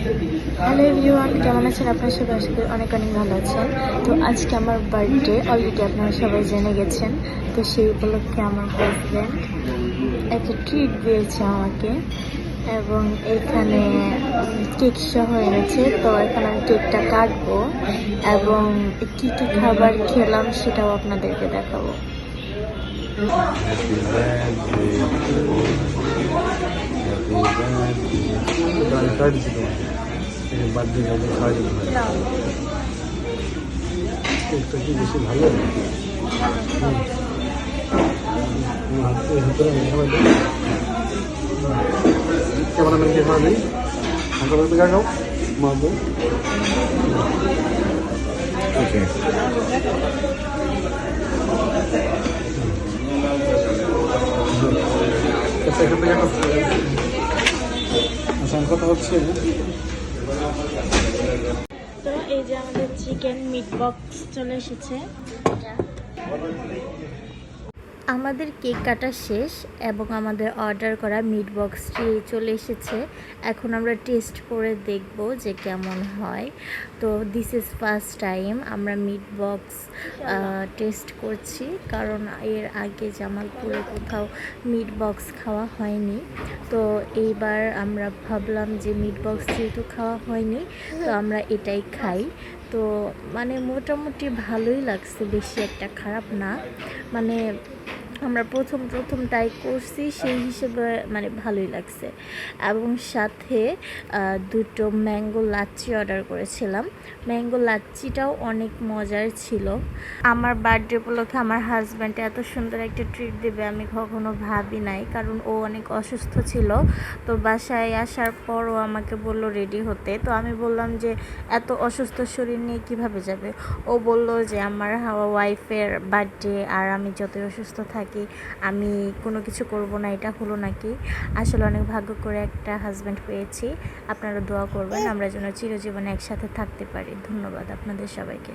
Hello everyone কেমন আছেন? আপনার সবাই? আশা করি অনেক অনেক ভালো আছেন। তো আজকে আমার বার্থডে অলরেডি আপনারা সবাই জেনে গেছেন। তো সেই উপলক্ষে আমার হাজব্যান্ড একটা ট্রিট দিয়েছে আমাকে। এবং এখানে কেক সহ এনেছে। তো এখন আমি কেকটা কাটবো এবং কি কি খাবার খেলাম সেটাও আপনাদেরকে দেখাবো। আমি দিচ্ছি তোমাকে বার্থডে কাজে খাওয়াই দিতে কেকটা কি বেশি ভালো? হাতে হাতে ক্যামেরাম্যানকে খাওয়া দিই হাতে হাতে খাও। মা ওকে। আচ্ছা থেকে একটা- আচ্ছা কথা হচ্ছে এই যে আমাদের চিকেন মিট বক্স চলে এসেছে। আমাদের কেক কাটা শেষ এবং আমাদের অর্ডার করা মিট বক্সটি চলে এসেছে। এখন আমরা টেস্ট করে দেখব যে কেমন হয়। তো দিস ইজ ফার্স্ট টাইম আমরা মিট বক্স টেস্ট করছি। কারণ এর আগে জামালপুরে কোথাও মিট বক্স খাওয়া হয়নি। তো এইবার আমরা ভাবলাম যে মিট বক্স যেহেতু খাওয়া হয়নি, তো আমরা এটাই খাই। তো মানে মোটামুটি ভালোই লাগছে, বেশি একটা খারাপ না। মানে আমরা প্রথম প্রথম ট্রাই করছি, সেই হিসেবে মানে ভালোই লাগছে। এবং সাথে দুটো ম্যাঙ্গো লাচ্ছি অর্ডার করেছিলাম। ম্যাঙ্গো লাচ্ছিটাও অনেক মজার ছিল। আমার বার্থডে উপলক্ষে আমার হাজব্যান্ড এত সুন্দর একটা ট্রিট দেবে আমি কখনো ভাবি নাই, কারণ ও অনেক অসুস্থ ছিল। তো বাসায় আসার পর ও আমাকে বলল রেডি হতে। তো আমি বললাম যে, এত অসুস্থ শরীর নিয়ে কীভাবে যাবে? ও বলল যে, আমার হাওয়া ওয়াইফের বার্থডে আর আমি যতই অসুস্থ থাকি আমি কোনো কিছু করব না এটা হলো নাকি? আসলে অনেক ভাগ্য করে একটা হাজব্যান্ড পেয়েছি। আপনারা দোয়া করবেন আমরা যেন চিরজীবনে একসাথে থাকতে পারি। ধন্যবাদ আপনাদের সবাইকে।